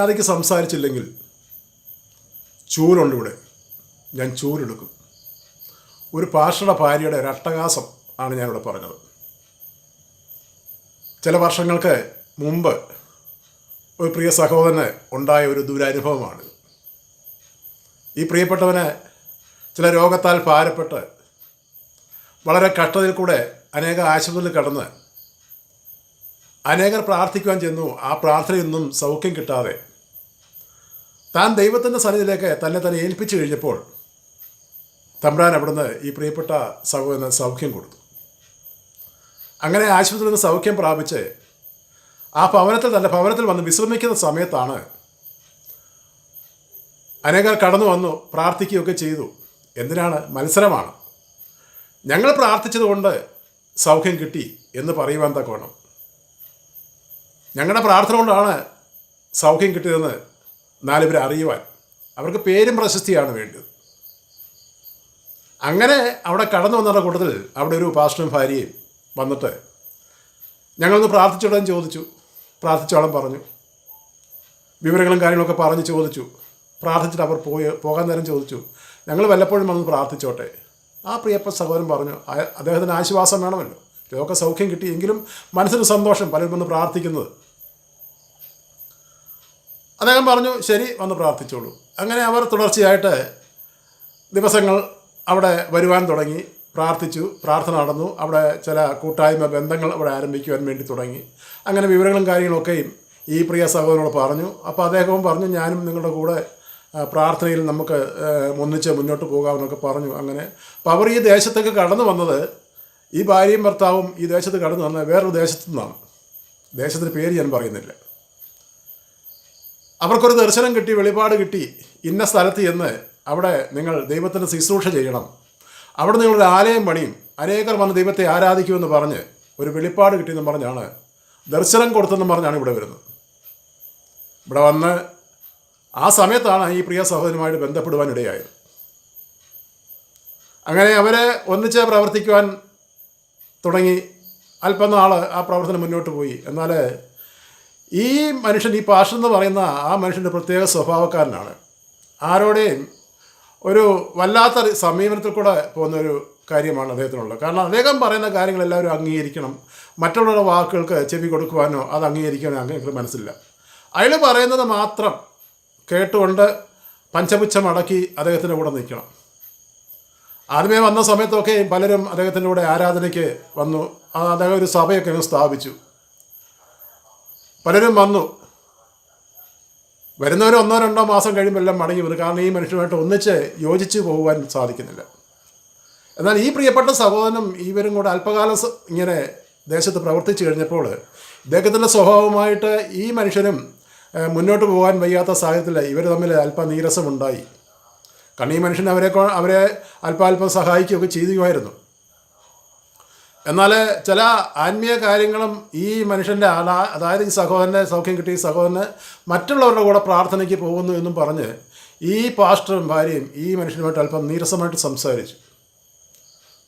മര്യാദയ്ക്ക് സംസാരിച്ചില്ലെങ്കിൽ ചൂലുണ്ട് ഇവിടെ. ഞാൻ ചൂലെടുക്കും ഒരു പാഷയുടെ ഭാര്യയുടെ ഒരു അട്ടഹാസം ആണ് ഞാനിവിടെ പറഞ്ഞത്. ചില വർഷങ്ങൾക്ക് മുമ്പ് ഒരു പ്രിയ സഹോദരന് ഉണ്ടായ ഒരു ദുരനുഭവമാണ്. ഈ പ്രിയപ്പെട്ടവന് ചില രോഗത്താൽ ഭാരപ്പെട്ട് വളരെ കഷ്ടതയിൽ കൂടെ അനേക ആശുപത്രിയിൽ കടന്ന് അനേകർ പ്രാർത്ഥിക്കുവാൻ ചെന്നു. ആ പ്രാർത്ഥനയൊന്നും സൗഖ്യം കിട്ടാതെ. താൻ ദൈവത്തിന്റെ സന്നിധിയിലേക്ക് തന്നെ തന്നെ ഏൽപ്പിച്ചു കഴിഞ്ഞപ്പോൾ തമ്പ്രാൻ അവിടുന്ന് ഈ പ്രിയപ്പെട്ട സഹോദരൻ സൗഖ്യം കൊടുത്തു. അങ്ങനെ ആശുപത്രിയിൽ നിന്ന് സൗഖ്യം പ്രാപിച്ച് ആ ഭവനത്തിൽ തന്നെ ഭവനത്തിൽ വന്ന് വിശ്രമിക്കുന്ന സമയത്താണ് അനേകർ കടന്നു വന്നു പ്രാർത്ഥിക്കുകയൊക്കെ ചെയ്തു. എന്തിനാണ്? മത്സരമാണ്. ഞങ്ങൾ പ്രാർത്ഥിച്ചതുകൊണ്ട് സൗഖ്യം കിട്ടി എന്ന് പറയുവാൻ തക്കോണം ഞങ്ങളുടെ പ്രാർത്ഥന കൊണ്ടാണ് സൗഖ്യം കിട്ടിയതെന്ന് നാലുപേരെ അറിയുവാൻ. അവർക്ക് പേരും പ്രശസ്തിയാണ് വേണ്ടത്. അങ്ങനെ അവിടെ കടന്നു വന്നവരുടെ കൂട്ടത്തിൽ അവിടെ ഒരു പാസ്റ്ററും ഭാര്യയും വന്നിട്ട് ഞങ്ങളൊന്ന് പ്രാർത്ഥിച്ചോടാൻ ചോദിച്ചു. പ്രാർത്ഥിച്ചോളം പറഞ്ഞു. വിവരങ്ങളും കാര്യങ്ങളൊക്കെ പറഞ്ഞ് ചോദിച്ചു. പ്രാർത്ഥിച്ചിട്ട് അവർ പോയി പോകാൻ നേരം ചോദിച്ചു. ഞങ്ങൾ വല്ലപ്പോഴും വന്ന് പ്രാർത്ഥിച്ചോട്ടെ. ആ പ്രിയപ്പ സഹോദരൻ പറഞ്ഞു "ആ- അദ്ദേഹത്തിന് ആശ്വാസം വേണമല്ലോ. രോഗസൗഖ്യം കിട്ടിയെങ്കിലും മനസ്സിന് സന്തോഷം പലരും വന്ന് പ്രാർത്ഥിക്കുന്നത്. അദ്ദേഹം പറഞ്ഞു ശരി വന്ന് പ്രാർത്ഥിച്ചോളൂ. അങ്ങനെ അവർ തുടർച്ചയായിട്ട് ദിവസങ്ങൾ അവിടെ വരുവാൻ തുടങ്ങി. പ്രാർത്ഥിച്ചു പ്രാർത്ഥന നടന്നു. അവിടെ ചില കൂട്ടായ്മ ബന്ധങ്ങൾ അവിടെ ആരംഭിക്കുവാൻ വേണ്ടി തുടങ്ങി. അങ്ങനെ വിവരങ്ങളും കാര്യങ്ങളൊക്കെയും ഈ പ്രിയ സഹോദരനോട് പറഞ്ഞു. അപ്പോൾ അദ്ദേഹവും പറഞ്ഞു ഞാനും നിങ്ങളുടെ കൂടെ പ്രാർത്ഥനയിൽ നമുക്ക് ഒന്നിച്ച് മുന്നോട്ട് പോകാമെന്നൊക്കെ പറഞ്ഞു. അങ്ങനെ അപ്പോൾ അവർ ഈ ദേശത്തേക്ക് കടന്നു വന്നത് ഈ ഭാര്യയും ഭർത്താവും ഈ ദേശത്ത് കടന്നു വന്നത് വേറൊരു ദേശത്തു നിന്നാണ് ദേശത്തിന്റെ പേര് ഞാൻ പറയുന്നില്ല. അവർക്കൊരു ദർശനം കിട്ടി വെളിപാട് കിട്ടി ഇന്ന സ്ഥലത്ത് ചെന്ന് അവിടെ നിങ്ങൾ ദൈവത്തിന്റെ ശുശ്രൂഷ ചെയ്യണം. അവിടെ നിങ്ങളൊരു ആലയം പണിയും. അനേകർ വന്ന് ദൈവത്തെ ആരാധിക്കുമെന്ന് പറഞ്ഞ് ഒരു വെളിപ്പാട് കിട്ടിയെന്ന് പറഞ്ഞാണ് ദർശനം കൊടുത്തെന്ന് പറഞ്ഞാണ് ഇവിടെ വരുന്നത്. ഇവിടെ വന്ന് ആ സമയത്താണ് ഈ പ്രിയ സഹോദരനുമായിട്ട് ബന്ധപ്പെടുവാൻ ഇടയായത്. അങ്ങനെ അവരെ ഒന്നിച്ച് പ്രവർത്തിക്കുവാൻ തുടങ്ങി. അല്പനാൾ ആ പ്രവർത്തനം മുന്നോട്ട് പോയി. എന്നാൽ ഈ മനുഷ്യൻ ഈ പാഷൻ എന്ന് പറയുന്ന ആ മനുഷ്യന്റെ പ്രത്യേക സ്വഭാവക്കാരനാണ്. ആരോടെയും ഒരു വല്ലാത്ത സമീപനത്തിൽ കൂടെ പോകുന്ന ഒരു കാര്യമാണ് അദ്ദേഹത്തിനുള്ളത്. കാരണം അദ്ദേഹം പറയുന്ന കാര്യങ്ങൾ എല്ലാവരും അംഗീകരിക്കണം. മറ്റുള്ളവരുടെ വാക്കുകൾക്ക് ചെവി കൊടുക്കുവാനോ അത് അംഗീകരിക്കാനോ അങ്ങനെ മനസ്സില്ല അയാൾ പറയുന്നത് മാത്രം കേട്ടുകൊണ്ട് പഞ്ചപുച്ഛം അടക്കി അദ്ദേഹത്തിന്റെ കൂടെ നിൽക്കണം. ആദ്യമേ വന്ന സമയത്തൊക്കെ പലരും അദ്ദേഹത്തിന്റെ കൂടെ ആരാധനയ്ക്ക് വന്നു. അദ്ദേഹം ഒരു സഭയൊക്കെ സ്ഥാപിച്ചു. പലരും വന്നു. വരുന്നവർ ഒന്നോ രണ്ടോ മാസം കഴിയുമ്പോൾ എല്ലാം മടങ്ങി വരും. കാരണം ഈ മനുഷ്യരുമായിട്ട് ഒന്നിച്ച് യോജിച്ച് പോകുവാൻ സാധിക്കുന്നില്ല. എന്നാൽ ഈ പ്രിയപ്പെട്ട സഹോദരനും ഇവരും കൂടെ അല്പകാലം ഇങ്ങനെ ദേശത്ത് പ്രവർത്തിച്ചു കഴിഞ്ഞപ്പോൾ ഇദ്ദേഹത്തിന്റെ സ്വഭാവമായിട്ട് ഈ മനുഷ്യനും മുന്നോട്ട് പോകാൻ വയ്യാത്ത സാഹചര്യത്തിൽ ഇവർ തമ്മിൽ അല്പ നീരസമുണ്ടായി കാരണം ഈ മനുഷ്യൻ അവരെ അവരെ അല്പാൽപ്പം സഹായിക്കുകയൊക്കെ ചെയ്യുമായിരുന്നു എന്നാൽ ചില ആത്മീയ കാര്യങ്ങളും ഈ മനുഷ്യന്റെ അതാ- അതായത് ഈ സഹോദരന്റെ സൗഖ്യം കിട്ടി സഹോദരന് മറ്റുള്ളവരുടെ കൂടെ പ്രാർത്ഥനയ്ക്ക് പോകുന്നു എന്നും പറഞ്ഞ് ഈ പാസ്റ്ററും ഭാര്യയും ഈ മനുഷ്യനുമായിട്ട് അല്പം നീരസമായിട്ട് സംസാരിച്ചു.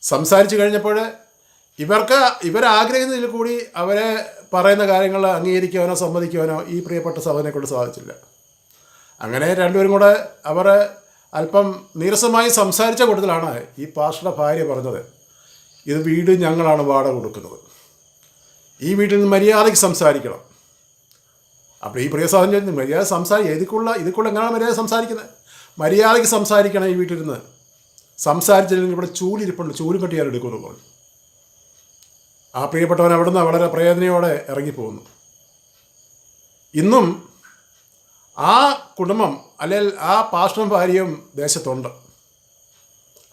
സംസാരിച്ചു കഴിഞ്ഞപ്പോൾ ഇവർക്ക് ഇവരാഗ്രഹിക്കുന്നതിൽ കൂടി അവരെ പറയുന്ന കാര്യങ്ങൾ അംഗീകരിക്കുവാനോ സമ്മതിക്കുവാനോ ഈ പ്രിയപ്പെട്ട സഹോദരനെ കൊണ്ട് സാധിച്ചില്ല. അങ്ങനെ രണ്ടുപേരും കൂടെ അവർ അല്പം നീരസമായി സംസാരിച്ച കൂട്ടത്തിലാണ് ഈ പാസ്റ്ററുടെ ഭാര്യ പറഞ്ഞത്. ഇത് വീട് ഞങ്ങളാണ് വാടക കൊടുക്കുന്നത്. ഈ വീട്ടിൽ നിന്ന് മര്യാദയ്ക്ക് സംസാരിക്കണം. അപ്പോൾ ഈ പ്രിയ സഹോദരൻ ചോദിച്ചു മര്യാദ സംസാരിക്കുക ഇതിക്കുള്ള ഇതിക്കുള്ള എങ്ങനെയാണ് മര്യാദ സംസാരിക്കുന്നത്? മര്യാദയ്ക്ക് സംസാരിക്കണം ഈ വീട്ടിൽ നിന്ന്. സംസാരിച്ചില്ലെങ്കിൽ ഇവിടെ ചൂലിരിപ്പുണ്ട് ചൂലും കെട്ടി ഞാൻ എടുക്കുമെന്ന് പറഞ്ഞു. ആ പ്രിയപ്പെട്ടവൻ അവിടുന്ന് വളരെ പ്രയോജനയോടെ ഇറങ്ങിപ്പോകുന്നു. ഇന്നും ആ കുടുംബം അല്ലെങ്കിൽ ആ പാസ്റ്ററും ഭാര്യയും ദേശത്തുണ്ട്.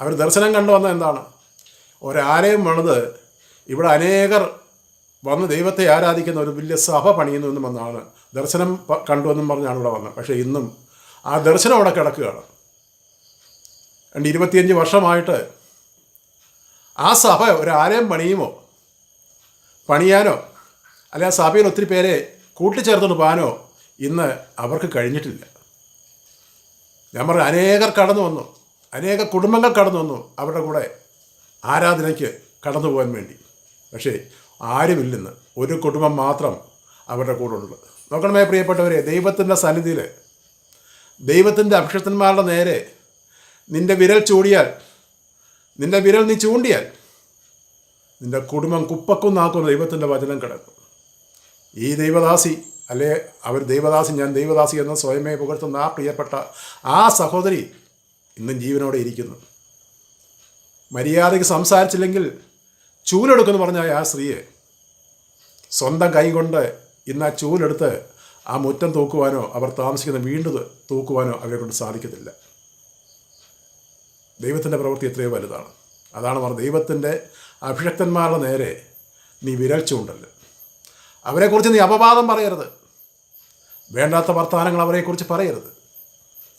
അവർ ദർശനം കണ്ടു വന്നത് എന്താണ്? ഒരാലയം പണിത് ഇവിടെ അനേകർ വന്ന് ദൈവത്തെ ആരാധിക്കുന്ന ഒരു വലിയ സഭ പണിയുന്നു എന്നും വന്നാണ്. ദർശനം കണ്ടുവെന്നും പറഞ്ഞാണ് ഇവിടെ വന്നത്. പക്ഷേ ഇന്നും ആ ദർശനം അവിടെ കിടക്കുകയാണ്. രണ്ട് ഇരുപത്തിയഞ്ച് വർഷമായിട്ട് ആ സഭ ഒരാലയം പണിയുമോ? പണിയാനോ? അല്ലെ ആ സഭയിൽ ഒത്തിരി പേരെ കൂട്ടിച്ചേർത്തുകൊണ്ട് പോകാനോ ഇന്ന് അവർക്ക് കഴിഞ്ഞിട്ടില്ല. ഞാൻ പറഞ്ഞു അനേകർ കടന്നു വന്നു. അനേക കുടുംബങ്ങൾ കടന്നു വന്നു അവരുടെ കൂടെ. ആരാധനയ്ക്ക് കടന്നു പോകാൻ വേണ്ടി. പക്ഷേ ആരുമില്ലെന്ന് ഒരു കുടുംബം മാത്രം അവരുടെ കൂടെ ഉള്ളത്. നോക്കണമേ പ്രിയപ്പെട്ടവരെ ദൈവത്തിന്റെ സന്നിധിയിൽ ദൈവത്തിന്റെ അഭിഷക്തന്മാരുടെ നേരെ നിന്റെ വിരൽ ചൂടിയാൽ നിന്റെ വിരൽ നീ ചൂണ്ടിയാൽ നിന്റെ കുടുംബം കുപ്പക്കുന്നാക്കുന്ന ദൈവത്തിന്റെ വചനം കിടക്കും. ഈ ദൈവദാസി അല്ലെ അവർ ദൈവദാസി ഞാൻ ദൈവദാസി എന്ന് സ്വയമേ പുകഴ്ത്തുന്ന ആ പ്രിയപ്പെട്ട ആ സഹോദരി ഇന്നും ജീവനോടെ ഇരിക്കുന്നു. മര്യാദയ്ക്ക് സംസാരിച്ചില്ലെങ്കിൽ ചൂലെടുക്കുമെന്ന് പറഞ്ഞ ആ സ്ത്രീയെ. സ്വന്തം കൈ കൊണ്ട് ഇന്ന് ആ ചൂലെടുത്ത് ആ മുറ്റം തൂക്കുവാനോ അവർ താമസിക്കുന്ന വീണ്ടും തൂക്കുവാനോ അവരെ കൊണ്ട് സാധിക്കത്തില്ല. ദൈവത്തിന്റെ പ്രവൃത്തി എത്രയോ വലുതാണ്. അതാണ് അവർ ദൈവത്തിന്റെ അഭിഷക്തന്മാരുടെ നേരെ നീ വിരൽ ചൂണ്ടല്ല അവരെക്കുറിച്ച് നീ അപവാദം പറയരുത്. വേണ്ടാത്ത വർത്തമാനങ്ങൾ അവരെക്കുറിച്ച് പറയരുത്.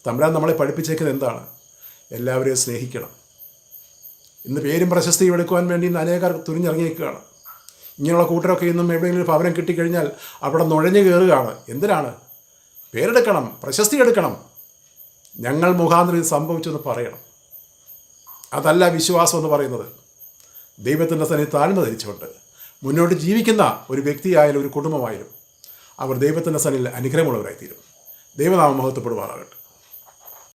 തമ്പുരാൻ നമ്മളെ പഠിപ്പിച്ചേക്കുന്നത് എന്താണ്? എല്ലാവരെയും സ്നേഹിക്കണം. ഇന്ന് പേരും പ്രശസ്തിയും എടുക്കുവാൻ വേണ്ടി ഇന്ന് അനേകർ തുനിഞ്ഞിറങ്ങിയേക്കുകയാണ് ഇങ്ങനെയുള്ള കൂട്ടരൊക്കെ ഇന്നും എവിടെയെങ്കിലും ഭവനം കിട്ടിക്കഴിഞ്ഞാൽ അവിടെ നുഴഞ്ഞു കയറുകയാണ്. എന്തിനാണ്? പേരെടുക്കണം പ്രശസ്തി എടുക്കണം. ഞങ്ങൾ മുഖാന്തരം ഇത് സംഭവിച്ചെന്ന് പറയണം. അതല്ല വിശ്വാസം എന്ന് പറയുന്നത്. ദൈവത്തിന്റെ തന്നെ താഴ്മ ധരിച്ചുകൊണ്ട് മുന്നോട്ട് ജീവിക്കുന്ന ഒരു വ്യക്തിയായാലും ഒരു കുടുംബമായാലും അവർ ദൈവത്തിന്റെ സനിൽ അനുഗ്രഹമുള്ളവരായിത്തീരും. ദൈവനാമം മഹത്വപ്പെടുവാറാകട്ടെ